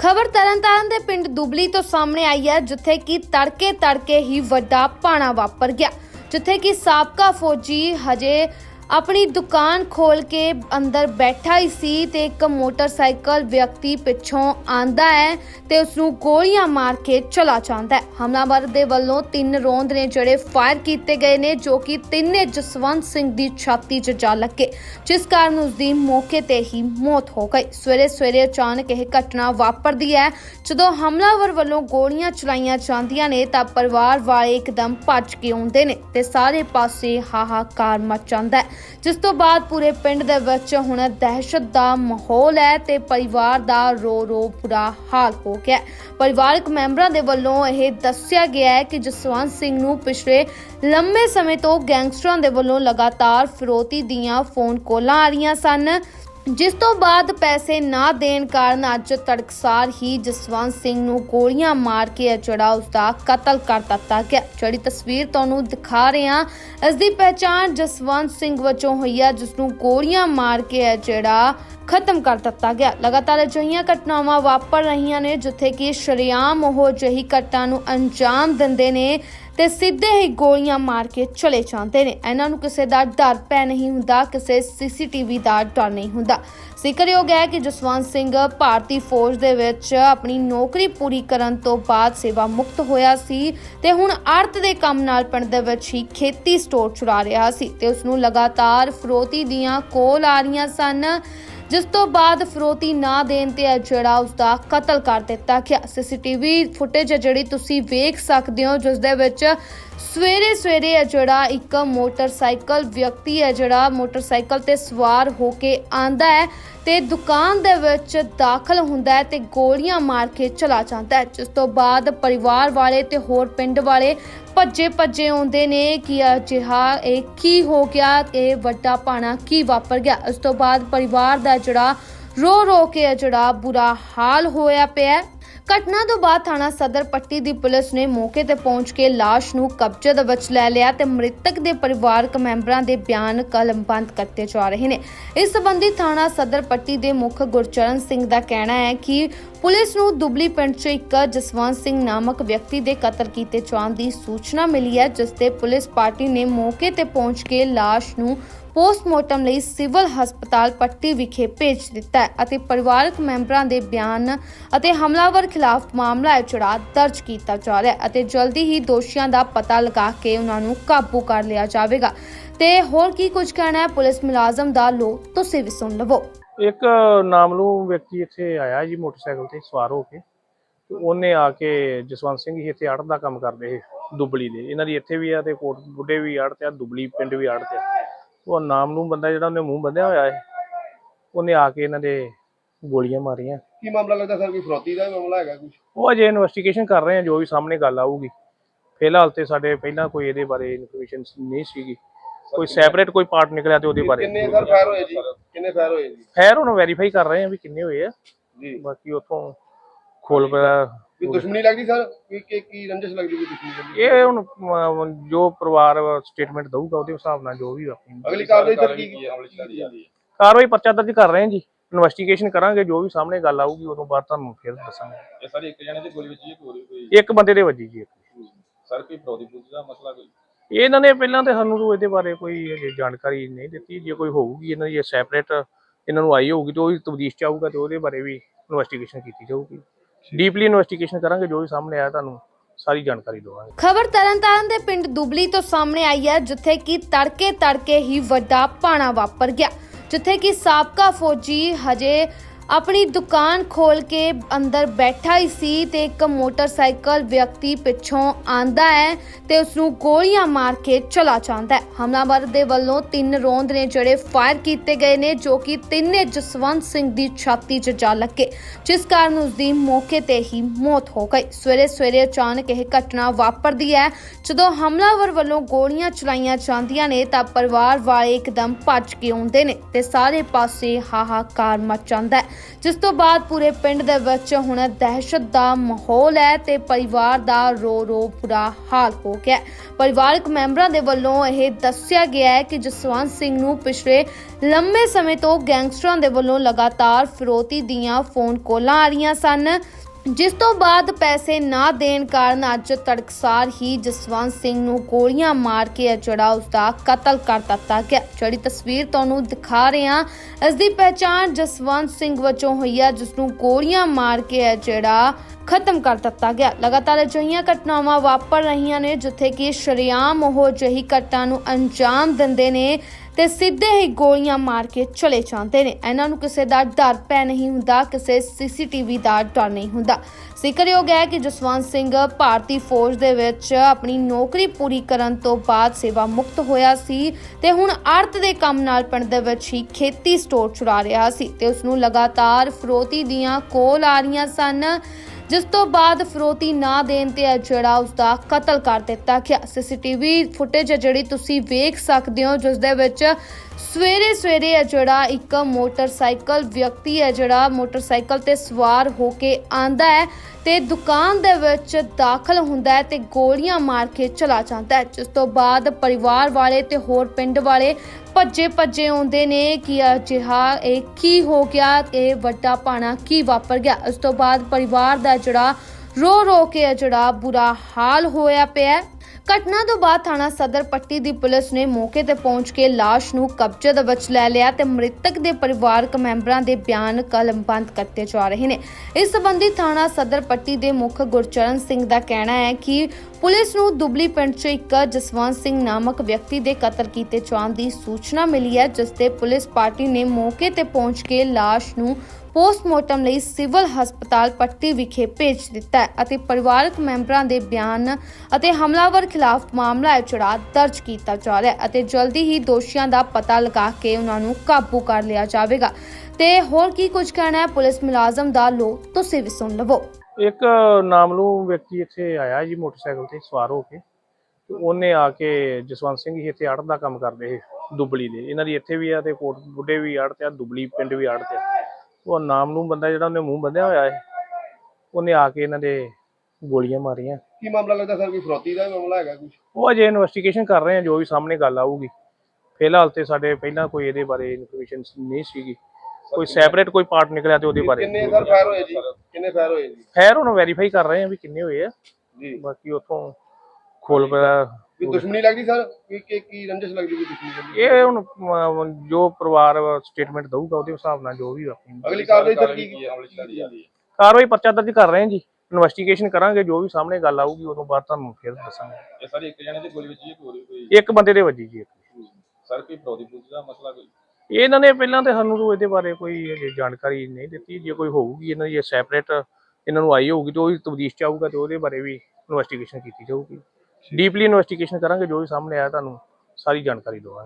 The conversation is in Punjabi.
ਖਬਰ ਤਰਨਤਾਰਨ ਦੇ ਪਿੰਡ ਦੁਬਲੀ ਤੋਂ ਸਾਹਮਣੇ ਆਈ ਹੈ, ਜਿੱਥੇ ਕਿ ਤੜਕੇ ਤੜਕੇ ਹੀ ਵੱਡਾ ਪਾਣਾ ਵਾਪਰ ਗਿਆ, ਜਿੱਥੇ ਕਿ ਸਾਬਕਾ ਫੌਜੀ ਹਜੇ ਆਪਣੀ ਦੁਕਾਨ ਖੋਲ ਕੇ ਅੰਦਰ ਬੈਠਾ ਹੀ ਸੀ ਤੇ ਇੱਕ ਮੋਟਰਸਾਈਕਲ ਵਿਅਕਤੀ ਪਿੱਛੋਂ ਆਂਦਾ ਹੈ ਤੇ ਉਸ ਨੂੰ ਗੋਲੀਆਂ ਮਾਰ ਕੇ ਚਲਾ ਜਾਂਦਾ ਹੈ। ਹਮਲਾਵਰ ਦੇ ਵੱਲੋਂ ਤਿੰਨ ਰੋਂਦ ਨੇ ਜਿਹੜੇ ਫਾਇਰ ਕੀਤੇ ਗਏ ਨੇ, ਜੋ ਕਿ ਤਿੰਨੇ ਜਸਵੰਤ ਸਿੰਘ ਦੀ ਛਾਤੀ 'ਚ ਜਾ ਲੱਗੇ, ਜਿਸ ਕਾਰਨ ਉਸ ਦੀ ਮੌਕੇ ਤੇ ਹੀ ਮੌਤ ਹੋ ਗਈ। ਸਵੇਰੇ ਸਵੇਰੇ ਅਚਾਨਕ ਇਹ ਘਟਨਾ ਵਾਪਰਦੀ ਹੈ। ਜਦੋਂ ਹਮਲਾਵਰ ਵੱਲੋਂ ਗੋਲੀਆਂ ਚਲਾਈਆਂ ਜਾਂਦੀਆਂ ਨੇ ਤਾਂ ਪਰਿਵਾਰ ਵਾਲੇ ਇੱਕਦਮ ਭੱਜ ਕੇ ਆਉਂਦੇ ਨੇ ਤੇ ਸਾਰੇ ਪਾਸੇ ਹਾਹਾਕਾਰ ਮਚ ਜਾਂਦਾ ਹੈ। ਜਿਸ ਤੋਂ ਬਾਅਦ ਪੂਰੇ ਪਿੰਡ ਦੇ ਵਿੱਚ ਹੁਣ ਦਹਿਸ਼ਤ ਦਾ ਮਾਹੌਲ ਹੈ ਤੇ ਪਰਿਵਾਰ ਦਾ ਰੋ ਰੋ ਬੁਰਾ ਹਾਲ ਹੋ ਗਿਆ ਪਰਿਵਾਰਕ ਮੈਂਬਰਾਂ ਦੇ ਵੱਲੋਂ ਇਹ ਦੱਸਿਆ ਗਿਆ ਹੈ ਕਿ ਜਸਵੰਤ ਸਿੰਘ ਨੂੰ ਪਿਛਲੇ ਲੰਮੇ ਸਮੇਂ ਤੋਂ ਗੈਂਗਸਟਰਾਂ ਦੇ ਵੱਲੋਂ ਲਗਾਤਾਰ ਫਿਰੋਤੀ ਦੀਆਂ ਫੋਨ ਕਾਲਾਂ ਆ ਰਹੀਆਂ ਸਨ। ਜਿਸ ਤੋਂ ਬਾਅਦ ਪੈਸੇ ਨਾ ਦੇਣ ਕਾਰਨ ਅੱਜ ਤੜਕਸਾਰ ਹੀ ਜਸਵੰਤ ਸਿੰਘ ਨੂੰ ਗੋਲੀਆਂ ਮਾਰ ਕੇ ਜਿਹੜਾ ਉਸ ਦਾ ਕਤਲ ਕਰ ਦਿੱਤਾ ਗਿਆ। ਜਿਹੜੀ ਤਸਵੀਰ ਤੁਹਾਨੂੰ ਦਿਖਾ ਰਹੇ ਹਾਂ, ਇਸ ਦੀ ਪਹਿਚਾਣ ਜਸਵੰਤ ਸਿੰਘ ਵਜੋਂ ਹੋਈ ਹੈ ਜਿਸ ਨੂੰ ਗੋਲੀਆਂ ਮਾਰ ਕੇ ਹੈ ਜਿਹੜਾ ਖਤਮ ਕਰ ਦਿੱਤਾ ਗਿਆ। ਲਗਾਤਾਰ ਅਜਿਹੀਆਂ ਘਟਨਾਵਾਂ ਵਾਪਰ ਰਹੀਆਂ ਨੇ, ਜਿੱਥੇ ਕਿ ਸ਼ਰੇਆਮ ਉਹ ਅਜਿਹੀ ਘਟਨਾ ਨੂੰ ਅੰਜਾਮ ਦਿੰਦੇ ਨੇ ਤੇ ਸਿੱਧੇ ਹੀ ਗੋਲੀਆਂ ਮਾਰ ਕੇ ਚਲੇ ਜਾਂਦੇ ਨੇ। ਇਹਨਾਂ ਨੂੰ ਕਿਸੇ ਦਾ ਡਰ ਪੈ ਨਹੀਂ ਹੁੰਦਾ, ਕਿਸੇ ਸੀਸੀਟੀਵੀ ਦਾ ਡਰ ਨਹੀਂ ਹੁੰਦਾ। ਜ਼ਿਕਰਯੋਗ ਹੈ ਕਿ ਜਸਵੰਤ ਸਿੰਘ ਭਾਰਤੀ ਫੌਜ ਦੇ ਵਿੱਚ ਆਪਣੀ ਨੌਕਰੀ ਪੂਰੀ ਕਰਨ ਤੋਂ ਬਾਅਦ ਸੇਵਾ ਮੁਕਤ ਹੋਇਆ ਸੀ ਤੇ ਹੁਣ ਆੜਤ ਦੇ ਕੰਮ ਨਾਲ ਪਿੰਡ ਦੇ ਵਿੱਚ ਹੀ ਖੇਤੀ ਸਟੋਰ ਚੁਰਾ ਰਿਹਾ ਸੀ ਤੇ ਉਸ ਨੂੰ ਲਗਾਤਾਰ ਫਰੋਤੀ ਦੀਆਂ ਕੋਲ ਆ ਰਹੀਆਂ ਸਨ। ਜਿਸ ਤੋਂ ਬਾਅਦ ਫਰੋਤੀ ਨਾ ਦੇਣ ਤੇ ਜਿਹੜਾ ਉਸ ਦਾ ਕਤਲ ਕਰ ਦਿੱਤਾ ਗਿਆ। ਸੀਸੀਟੀਵੀ ਫੁਟੇਜ ਜਿਹੜੀ ਤੁਸੀਂ ਵੇਖ ਸਕਦੇ ਹੋ ਜਿਸ ਦੇ ਵਿੱਚ ਸਵੇਰੇ ਸਵੇਰੇ ਇਹ ਜਿਹੜਾ ਇੱਕ ਮੋਟਰਸਾਈਕਲ ਵਿਅਕਤੀ ਹੈ, ਜਿਹੜਾ ਮੋਟਰਸਾਈਕਲ ਤੇ ਸਵਾਰ ਹੋ ਕੇ ਆਂਦਾ ਹੈ ਤੇ ਦੁਕਾਨ ਦੇ ਵਿੱਚ ਦਾਖਲ ਹੁੰਦਾ ਹੈ ਤੇ ਗੋਲੀਆਂ ਮਾਰ ਕੇ ਚਲਾ ਜਾਂਦਾ ਹੈ। ਜਿਸ ਤੋਂ ਬਾਅਦ ਪਰਿਵਾਰ ਵਾਲੇ ਤੇ ਹੋਰ ਪਿੰਡ ਵਾਲੇ ਭੱਜੇ ਭੱਜੇ ਆਉਂਦੇ ਨੇ ਕਿ ਅਜਿਹਾ ਇਹ ਕੀ ਹੋ ਗਿਆ, ਇਹ ਵੱਡਾ ਪਾਣਾ ਕੀ ਵਾਪਰ ਗਿਆ। ਇਸ ਤੋਂ ਬਾਅਦ ਪਰਿਵਾਰ ਦਾ ਜਿਹੜਾ ਰੋ ਰੋ ਕੇ ਜਿਹੜਾ ਬੁਰਾ ਹਾਲ ਹੋਇਆ ਪਿਆ ਘਟਨਾ ਤੋਂ ਬਾਅਦ ਥਾਣਾ ਸਦਰ ਪੱਟੀ ਦੀ ਪੁਲਿਸ ਨੇ ਮੌਕੇ ਤੇ ਪਹੁੰਚ ਕੇ ਲਾਸ਼ ਨੂੰ ਕਬਜ਼ੇ ਦੇ ਵਿੱਚ ਲੈ ਲਿਆ ਤੇ ਮ੍ਰਿਤਕ ਦੇ ਪਰਿਵਾਰਕ ਮੈਂਬਰਾਂ ਦੇ ਬਿਆਨ ਕਲਮਬੰਦ ਕਰਤੇ ਜਾ ਰਹੇ ਨੇ। ਇਸ ਸੰਬੰਧੀ ਥਾਣਾ ਸਦਰ ਪੱਟੀ ਦੇ ਮੁੱਖ ਗੁਰਚਰਨ ਸਿੰਘ ਦਾ ਕਹਿਣਾ ਹੈ ਕਿ ਪੁਲਿਸ ਨੂੰ ਦੁਬਲੀ ਪਿੰਡ 'ਚ ਇੱਕ ਜਸਵੰਤ ਸਿੰਘ ਨਾਮਕ ਵਿਅਕਤੀ ਦੇ ਕਤਲ ਕੀਤੇ ਜਾਣ ਦੀ ਸੂਚਨਾ ਮਿਲੀ ਹੈ, ਜਿਸ ਤੇ ਪੁਲਿਸ ਪਾਰਟੀ ਨੇ ਮੌਕੇ ਤੇ ਪਹੁੰਚ ਕੇ ਲਾਸ਼ ਨੂੰ ਪੋਸਟਮਾਰਟਮ ਲਈ ਸਿਵਲ ਹਸਪਤਾਲ ਪੱਟੀ ਵਿਖੇ ਭੇਜ ਦਿੱਤਾ ਹੈ ਅਤੇ ਪਰਿਵਾਰਕ ਮੈਂਬਰਾਂ ਦੇ ਬਿਆਨ ਅਤੇ ਹਮਲਾਵਰ ਖਿਲਾਫ ਮਾਮਲਾ ਹੈ ਦਰਜ ਕੀਤਾ ਜਾ ਰਿਹਾ ਹੈ ਅਤੇ ਜਲਦੀ ਹੀ ਦੋਸ਼ੀਆਂ ਦਾ ਪਤਾ ਲਗਾ ਕੇ ਉਹਨਾਂ ਨੂੰ ਕਾਬੂ ਕਰ ਲਿਆ ਜਾਵੇਗਾ। ਤੇ ਹੋਰ ਕੀ ਕੁਝ ਕਹਿਣਾ ਹੈ? ਪੁਲਿਸ ਮੁਲਾਜ਼ਮ ਦਾ ਲੋ ਤੁਸੀਂ ਵੀ ਸੁਣ ਲਵੋ। ਇੱਕ ਨਾਮਲੂ ਵਿਅਕਤੀ ਇੱਥੇ ਆਇਆ ਜੀ ਮੋਟਰਸਾਈਕਲ ਤੇ ਸਵਾਰ ਹੋ ਕੇ ਤੇ ਉਹਨੇ ਆ ਕੇ ਜਸਵੰਤ ਸਿੰਘ ਜੀ ਇੱਥੇ ਆੜਤ ਦਾ ਕੰਮ ਕਰਦੇ ਸੀ ਦੁਬਲੀ ਦੇ। ਇਹਨਾਂ ਦੀ ਇੱਥੇ ਵੀ ਆ ਤੇ ਕੋਟ ਬੁੱਢੇ ਵੀ ਆੜਤ ਆ, ਦੁਬਲੀ ਪਿੰਡ ਵੀ ਆੜਤ ਆ। ਉਹ ਨਾਮਲੂ ਬੰਦਾ ਜਿਹੜਾ ਉਹਨੇ ਮੂੰਹ ਬੰਨਿਆ ਹੋਇਆ ਹੈ ਉਹਨੇ ਆ ਕੇ ਇਹਨਾਂ ਦੇ ਗੋਲੀਆਂ ਮਾਰੀਆਂ। ਕੀ ਮਾਮਲਾ ਲੱਗਦਾ ਸਰ? ਕੋਈ ਫਰੋਤੀ ਦਾ ਵੀ ਮਾਮਲਾ ਹੈਗਾ ਕੁਝ ਉਹ ਅਜੇ ਇਨਵੈਸਟੀਗੇਸ਼ਨ ਕਰ ਰਹੇ ਆ ਜੋ ਵੀ ਸਾਹਮਣੇ ਗੱਲ ਆਊਗੀ। ਫਿਲਹਾਲ ਤੇ ਸਾਡੇ ਪਹਿਲਾਂ ਕੋਈ ਇਹਦੇ ਬਾਰੇ ਇਨਫੋਰਮੇਸ਼ਨ ਨਹੀਂ ਸੀਗੀ। ਕੋਈ ਸੈਪਰੇਟ ਕੋਈ ਪਾਰਟ ਨਿਕਲਿਆ ਤੇ ਉਹਦੇ ਬਾਰੇ। ਕਿੰਨੇ ਸਰ ਫਾਇਰ ਹੋਏ ਜੀ? ਕਿੰਨੇ ਫਾਇਰ ਹੋਏ ਜੀ? ਖੈਰ ਹੁਣ ਵੈਰੀਫਾਈ ਕਰ ਰਹੇ ਆ ਵੀ ਕਿੰਨੇ ਹੋਏ ਆ। ਜੀ। ਬਾਕੀ ਉਥੋਂ ਖੋਲ ਪਿਆ ਵੀ ਦੁਸ਼ਮਣੀ ਲੱਗਦੀ ਸਰ? ਕੀ ਕੀ ਕੀ ਰੰਜਿਸ਼ ਲੱਗਦੀ ਦੁਸ਼ਮਣੀ ਲੱਗਦੀ? ਇਹ ਹੁਣ ਅਮ, ਜੋ ਪਰਿਵਾਰ ਸਟੇਟਮੈਂਟ ਦਊਗਾ ਉਹਦੇ ਹਿਸਾਬ ਨਾਲ ਜੋ ਵੀ ਆਪਣੀ ਅਗਲੀ ਕਾਰਵਾਈ ਸਰ ਕੀ ਕਾਰਵਾਈ ਪਰਚਾ ਦਰਜ ਕਰ ਰਹੇ ਹਾਂ ਜੀ। ਇਨਵੈਸਟੀਗੇਸ਼ਨ ਕਰਾਂਗੇ ਜੋ ਵੀ ਸਾਹਮਣੇ ਗੱਲ ਆਊਗੀ ਉਦੋਂ ਬਾਅਦ ਤੁਹਾਨੂੰ ਫਿਰ ਦੱਸਾਂਗੇ। ਇਹ ਸਾਰੀ ਇੱਕ ਜਣੇ ਦੀ ਗੋਲੀ ਵੱਜੀ ਹੈ ਕਿ ਹੋਰ ਵੀ ਕੋਈ ਇੱਕ ਬੰਦੇ ਦੇ ਵੱਜੀ ਜੀ ਇੱਕ। ਸਰ ਕੋਈ ਫਰੋਦੀ ਫਰੂਦੀ ਦਾ ਮਸਲਾ ਕੋਈ? ਇਹਨਾਂ ਨੇ ਪਹਿਲਾਂ ਤੇ ਸਾਨੂੰ ਤਾਂ ਇਹਦੇ ਬਾਰੇ ਕੋਈ ਹਜੇ ਜਾਣਕਾਰੀ ਨਹੀਂ ਦਿੱਤੀ। ਜੇ ਕੋਈ ਹੋਊਗੀ ਇਹਨਾਂ ਦੀ ਸੈਪਰੇਟ ਇਹਨਾਂ ਨੂੰ ਆਈ ਹੋਊਗੀ ਤੇ ਉਹ ਤਬਦੀਸ਼ ਚ ਆਊਗਾ ਤੇ ਉਹਦੇ ਬਾਰੇ ਵੀ ਇਨਵੈਸਟੀਗੇਸ਼ਨ ਕੀਤੀ ਜਾਊਗੀ। ਡੀਪਲੀ ਇਨਵੈਸਟੀਗੇਸ਼ਨ ਕਰਾਂਗੇ ਜੋ ਵੀ ਸਾਹਮਣੇ ਆਇਆ ਤੁਹਾਨੂੰ ਸਾਰੀ ਜਾਣਕਾਰੀ ਦਵਾਂਗੇ। ਖਬਰ ਤਰਨਤਾਰਨ ਦੇ ਪਿੰਡ ਦੁਬਲੀ ਤੋਂ ਸਾਹਮਣੇ ਆਈ ਹੈ ਜਿੱਥੇ ਕਿ ਤੜਕੇ ਤੜਕੇ ਹੀ ਵੱਡਾ ਪਾਣਾ ਵਾਪਰ ਗਿਆ ਜਿੱਥੇ ਕਿ ਸਾਬਕਾ ਫੌਜੀ ਹਜੇ ਆਪਣੀ ਦੁਕਾਨ ਖੋਲ ਕੇ ਅੰਦਰ ਬੈਠਾ ਹੀ ਸੀ ਤੇ ਇੱਕ ਮੋਟਰਸਾਈਕਲ ਵਿਅਕਤੀ ਪਿੱਛੋਂ ਆਂਦਾ ਹੈ ਤੇ ਉਸ ਨੂੰ ਗੋਲੀਆਂ ਮਾਰ ਕੇ ਚਲਾ ਜਾਂਦਾ ਹੈ। ਹਮਲਾਵਰ ਦੇ ਵੱਲੋਂ ਤਿੰਨ ਰੋਂਦ ਨੇ ਜਿਹੜੇ ਫਾਇਰ ਕੀਤੇ ਗਏ ਨੇ, ਜੋ ਕਿ ਤਿੰਨੇ ਜਸਵੰਤ ਸਿੰਘ ਦੀ ਛਾਤੀ 'ਚ ਜਾ ਲੱਗੇ, ਜਿਸ ਕਾਰਨ ਉਸ ਦੀ ਮੌਕੇ ਤੇ ਹੀ ਮੌਤ ਹੋ ਗਈ। ਸਵੇਰੇ ਸਵੇਰੇ ਅਚਾਨਕ ਇਹ ਘਟਨਾ ਵਾਪਰਦੀ ਹੈ। ਜਦੋਂ ਹਮਲਾਵਰ ਵੱਲੋਂ ਗੋਲੀਆਂ ਚਲਾਈਆਂ ਜਾਂਦੀਆਂ ਨੇ, ਤਾਂ ਪਰਿਵਾਰ ਵਾਲੇ ਇੱਕਦਮ ਭੱਜ ਕੇ ਆਉਂਦੇ ਨੇ ਤੇ ਸਾਰੇ ਪਾਸੇ ਹਾਹਾਕਾਰ ਮਚ ਜਾਂਦਾ ਹੈ। ਜਿਸ ਤੋਂ ਬਾਅਦ ਪੂਰੇ ਪਿੰਡ ਦੇ ਵਿੱਚ ਹੁਣ ਦਹਿਸ਼ਤ ਦਾ ਮਾਹੌਲ ਹੈ ਤੇ ਪਰਿਵਾਰ ਦਾ ਰੋ ਰੋ ਬੁਰਾ ਹਾਲ ਹੋ ਗਿਆ ਪਰਿਵਾਰਕ ਮੈਂਬਰਾਂ ਦੇ ਵੱਲੋਂ ਇਹ ਦੱਸਿਆ ਗਿਆ ਹੈ ਕਿ ਜਸਵੰਤ ਸਿੰਘ ਨੂੰ ਪਿਛਲੇ ਲੰਮੇ ਸਮੇਂ ਤੋਂ ਗੈਂਗਸਟਰਾਂ ਦੇ ਵੱਲੋਂ ਲਗਾਤਾਰ ਫਿਰੋਤੀ ਦੀਆਂ ਫੋਨ ਕਾਲਾਂ ਆ ਰਹੀਆਂ ਸਨ। ਜਿਸ ਤੋਂ ਬਾਅਦ ਪੈਸੇ ਨਾ ਦੇਣ ਕਾਰਨ ਅੱਜ ਤੜਕਸਾਰ ਹੀ ਜਸਵੰਤ ਸਿੰਘ ਨੂੰ ਗੋਲੀਆਂ ਮਾਰ ਕੇ ਇਹ ਜਿਹੜਾ ਉਸ ਦਾ ਕਤਲ ਕਰ ਦਿੱਤਾ ਗਿਆ। ਜਿਹੜੀ ਤਸਵੀਰ ਤੁਹਾਨੂੰ ਦਿਖਾ ਰਹੇ ਹਾਂ। ਇਸ ਦੀ ਪਹਿਚਾਣ ਜਸਵੰਤ ਸਿੰਘ ਵਜੋਂ ਹੋਈ ਹੈ, ਜਿਸ ਨੂੰ ਗੋਲੀਆਂ ਮਾਰ ਕੇ ਇਹ ਜਿਹੜਾ ਖਤਮ ਕਰ ਦਿੱਤਾ ਗਿਆ। ਲਗਾਤਾਰ ਅਜਿਹੀਆਂ ਘਟਨਾਵਾਂ ਵਾਪਰ ਰਹੀਆਂ ਨੇ, ਜਿੱਥੇ ਕਿ ਸ਼ਰੇਆਮ ਉਹ ਅਜਿਹੀ ਘਟਨਾ ਨੂੰ ਅੰਜਾਮ ਦਿੰਦੇ ਨੇ ਤੇ ਸਿੱਧੇ ਹੀ ਗੋਲੀਆਂ ਮਾਰ ਕੇ ਚਲੇ ਜਾਂਦੇ ਨੇ। ਇਹਨਾਂ ਨੂੰ ਕਿਸੇ ਦਾ ਡਰ ਪੈ ਨਹੀਂ ਹੁੰਦਾ, ਕਿਸੇ ਸੀਸੀਟੀਵੀ ਦਾ ਡਰ ਨਹੀਂ ਹੁੰਦਾ। ਜ਼ਿਕਰਯੋਗ ਹੈ ਕਿ ਜਸਵੰਤ ਸਿੰਘ ਭਾਰਤੀ ਫੌਜ ਦੇ ਵਿੱਚ ਆਪਣੀ ਨੌਕਰੀ ਪੂਰੀ ਕਰਨ ਤੋਂ ਬਾਅਦ ਸੇਵਾ ਮੁਕਤ ਹੋਇਆ ਸੀ ਤੇ ਹੁਣ ਆੜਤ ਦੇ ਕੰਮ ਨਾਲ ਪਿੰਡ ਦੇ ਵਿੱਚ ਹੀ ਖੇਤੀ ਸਟੋਰ ਚੁਰਾ ਰਿਹਾ ਸੀ ਤੇ ਉਸ ਨੂੰ ਲਗਾਤਾਰ ਫਰੋਤੀ ਦੀਆਂ ਕੋਲ ਆ ਰਹੀਆਂ ਸਨ। ਜਿਸ ਤੋਂ ਬਾਅਦ ਫਰੋਤੀ ਨਾ ਦੇਣ ਤੇ ਜਿਹੜਾ ਉਸ ਦਾ ਕਤਲ ਕਰ ਦਿੱਤਾ ਗਿਆ। ਸੀਸੀਟੀਵੀ ਫੁਟੇਜ ਜਿਹੜੀ ਤੁਸੀਂ ਵੇਖ ਸਕਦੇ ਹੋ, ਜਿਸ ਦੇ ਵਿੱਚ ਸਵੇਰੇ ਸਵੇਰੇ ਜਿਹੜਾ ਇੱਕ ਮੋਟਰਸਾਈਕਲ ਵਿਅਕਤੀ ਹੈ, ਜਿਹੜਾ ਮੋਟਰਸਾਈਕਲ ਤੇ ਸਵਾਰ ਹੋ ਕੇ ਆਂਦਾ ਹੈ। ਤੇ ਦੁਕਾਨ ਦੇ ਵਿੱਚ ਦਾਖਲ ਹੁੰਦਾ ਹੈ ਤੇ ਗੋਲੀਆਂ ਮਾਰ ਕੇ ਚਲਾ ਜਾਂਦਾ ਹੈ। ਜਿਸ ਤੋਂ ਬਾਅਦ ਪਰਿਵਾਰ ਵਾਲੇ ਤੇ ਹੋਰ ਪਿੰਡ ਵਾਲੇ ਭੱਜੇ ਭੱਜੇ ਆਉਂਦੇ ਨੇ ਕਿ ਅਜਿਹਾ ਇਹ ਕੀ ਹੋ ਗਿਆ, ਇਹ ਵੱਡਾ ਪਾਣਾ ਕੀ ਵਾਪਰ ਗਿਆ। ਉਸ ਤੋਂ ਬਾਅਦ ਪਰਿਵਾਰ ਦਾ ਜਿਹੜਾ ਰੋ ਰੋ ਕੇ ਜਿਹੜਾ ਬੁਰਾ ਹਾਲ ਹੋਇਆ ਪਿਆ ਘਟਨਾ ਤੋਂ ਬਾਅਦ ਥਾਣਾ ਸਦਰ ਪੱਟੀ ਦੀ ਪੁਲਿਸ ਨੇ ਮੌਕੇ ਤੇ ਪਹੁੰਚ ਕੇ ਲਾਸ਼ ਨੂੰ ਕਬਜ਼ੇ ਦੇ ਵਿੱਚ ਲੈ ਲਿਆ ਤੇ ਮ੍ਰਿਤਕ ਦੇ ਪਰਿਵਾਰਕ ਮੈਂਬਰਾਂ ਦੇ ਬਿਆਨ ਕਲਮਬੰਦ ਕਰਤੇ ਜਾ ਰਹੇ ਨੇ। ਇਸ ਸੰਬੰਧੀ ਥਾਣਾ ਸਦਰ ਪੱਟੀ ਦੇ ਮੁੱਖ ਗੁਰਚਰਨ ਸਿੰਘ ਦਾ ਕਹਿਣਾ ਹੈ ਕਿ ਪੁਲਿਸ ਨੂੰ ਦੁਬਲੀ ਪਿੰਡ 'ਚ ਇੱਕ ਜਸਵੰਤ ਸਿੰਘ ਨਾਮਕ ਵਿਅਕਤੀ ਦੇ ਕਤਲ ਕੀਤੇ ਜਾਣ ਦੀ ਸੂਚਨਾ ਮਿਲੀ ਹੈ, ਜਿਸ ਤੇ ਪੁਲਿਸ ਪਾਰਟੀ ਨੇ ਮੌਕੇ ਤੇ ਪਹੁੰਚ ਕੇ ਲਾਸ਼ ਨੂੰ ਪੋਸਟਮਾਰਟਮ ਲਈ ਸਿਵਲ ਹਸਪਤਾਲ ਪੱਟੀ ਵਿਖੇ ਭੇਜ ਦਿੱਤਾ ਅਤੇ ਪਰਿਵਾਰਕ ਮੈਂਬਰਾਂ ਦੇ ਬਿਆਨ ਅਤੇ ਹਮਲਾਵਰ ਖਿਲਾਫ ਮਾਮਲਾ ਹੈ ਦਰਜ ਕੀਤਾ ਜਾ ਰਿਹਾ ਹੈ ਅਤੇ ਜਲਦੀ ਹੀ ਦੋਸ਼ੀਆਂ ਦਾ ਪਤਾ ਲਗਾ ਕੇ ਉਹਨਾਂ ਨੂੰ ਕਾਬੂ ਕਰ ਲਿਆ ਜਾਵੇਗਾ। ਤੇ ਹੋਰ ਕੀ ਕੁਝ ਕਹਿਣਾ ਹੈ, ਪੁਲਿਸ ਮੁਲਾਜ਼ਮ ਦਾ ਲੋ ਤੁਸੀਂ ਵੀ ਸੁਣ ਲਵੋ। ਇੱਕ ਨਾਮਲੂ ਵਿਅਕਤੀ ਇੱਥੇ ਆਇਆ ਜੀ ਮੋਟਰਸਾਈਕਲ ਤੇ ਸਵਾਰ ਹੋ ਕੇ ਤੇ ਉਹਨੇ ਆ ਕੇ ਜਸਵੰਤ ਸਿੰਘ ਜੀ ਇੱਥੇ ਆੜਤ ਦਾ ਕੰਮ ਕਰਦੇ ਸੀ ਦੁਬਲੀ ਦੇ। ਇਹਨਾਂ ਦੀ ਇੱਥੇ ਵੀ ਆ ਤੇ ਕੋਟ ਬੁੱਢੇ ਵੀ ਆੜਤ ਆ ਦੁਬਲੀ ਪਿੰਡ ਵੀ ਆੜਤ ਆ। ਉਹ ਨਾਮਲੂ ਬੰਦਾ ਜਿਹੜਾ ਉਹਨੇ ਮੂੰਹ ਬੰਨਿਆ ਹੋਇਆ ਹੈ ਉਹਨੇ ਆ ਕੇ ਇਹਨਾਂ ਦੇ ਗੋਲੀਆਂ ਮਾਰੀਆਂ। ਕੀ ਮਾਮਲਾ ਲੱਗਦਾ ਸਰ? ਕੋਈ ਫਰੋਤੀ ਦਾ ਮਾਮਲਾ ਹੈਗਾ ਕੁਝ ਉਹ ਅਜੇ ਇਨਵੈਸਟੀਗੇਸ਼ਨ ਕਰ ਰਹੇ ਆ ਜੋ ਵੀ ਸਾਹਮਣੇ ਗੱਲ ਆਊਗੀ। ਫਿਲਹਾਲ ਤੇ ਸਾਡੇ ਪਹਿਲਾਂ ਕੋਈ ਇਹਦੇ ਬਾਰੇ ਇਨਫੋਰਮੇਸ਼ਨ ਨਹੀਂ ਸੀਗੀ। ਕੋਈ ਸੈਪਰੇਟ ਕੋਈ ਪਾਰਟ ਨਿਕਲਿਆ ਤੇ ਉਹਦੇ ਬਾਰੇ। ਕਿੰਨੇ ਸਰ ਫਾਇਰ ਹੋਏ ਜੀ? ਕਿੰਨੇ ਫਾਇਰ ਹੋਏ ਜੀ? ਖੈਰ ਹੁਣ ਵੈਰੀਫਾਈ ਕਰ ਰਹੇ ਆ ਵੀ ਕਿੰਨੇ ਹੋਏ ਆ। ਜੀ। ਬਾਕੀ ਉਥੋਂ ਖੋਲ ਪਿਆ ਵੀ ਦੁਸ਼ਮਣੀ ਲੱਗਦੀ ਸਰ? ਕੀ ਕੀ ਕੀ ਰੰਜਿਸ਼ ਲੱਗਦੀ ਕੋਈ ਦੁਸ਼ਮਣੀ ਲੱਗਦੀ? ਇਹ ਹੁਣ ਜੋ ਪਰਿਵਾਰ ਸਟੇਟਮੈਂਟ ਦਊਗਾ ਉਹਦੇ ਹਿਸਾਬ ਨਾਲ ਜੋ ਵੀ ਆਪਣੀ ਅਗਲੀ ਕਾਰਵਾਈ ਸਰ ਕੀ ਕੀ ਕਾਰਵਾਈ ਪਰਚਾ ਦਰਜ ਕਰ ਰਹੇ ਹਾਂ ਜੀ। ਇਨਵੈਸਟੀਗੇਸ਼ਨ ਕਰਾਂਗੇ ਜੋ ਵੀ ਸਾਹਮਣੇ ਗੱਲ ਆਊਗੀ ਉਦੋਂ ਬਾਅਦ ਤੁਹਾਨੂੰ ਫਿਰ ਦੱਸਾਂਗੇ। ਇਹ ਸਾਰੀ ਇੱਕ ਜਣੇ ਦੀ ਗੋਲੀ ਵੱਜੀ ਹੈ ਵੀ ਕੋਈ ਇੱਕ ਬੰਦੇ ਦੇ ਵੱਜੀ ਜੀ। ਸਰ ਕੋਈ ਫਰੂਦੀ ਦਾ ਮਸਲਾ ਕੋਈ? ਇਹਨਾਂ ਨੇ ਪਹਿਲਾਂ ਤੇ ਸਾਨੂੰ ਤਾਂ ਇਹਦੇ ਬਾਰੇ ਕੋਈ ਜਾਣਕਾਰੀ ਨਹੀਂ ਦਿੱਤੀ। ਜੇ ਕੋਈ ਹੋਊਗੀ ਇਹਨਾਂ ਦੀ ਸੈਪਰੇਟ ਇਹਨਾਂ ਨੂੰ ਆਈ ਹੋਊਗੀ ਤੇ ਉਹ ਤਬਦੀਸ਼ ਚ ਆਊਗਾ ਤੇ ਉਹਦੇ ਬਾਰੇ ਵੀ ਇਨਵੈਸਟੀਗੇਸ਼ਨ ਕੀਤੀ ਜਾਊਗੀ। ਡੀਪਲੀ ਇਨਵੈਸਟੀਗੇਸ਼ਨ ਕਰਾਂਗੇ ਜੋ ਵੀ ਸਾਹਮਣੇ ਆਇਆ ਤੁਹਾਨੂੰ ਸਾਰੀ ਜਾਣਕਾਰੀ ਦਵਾਂਗੇ।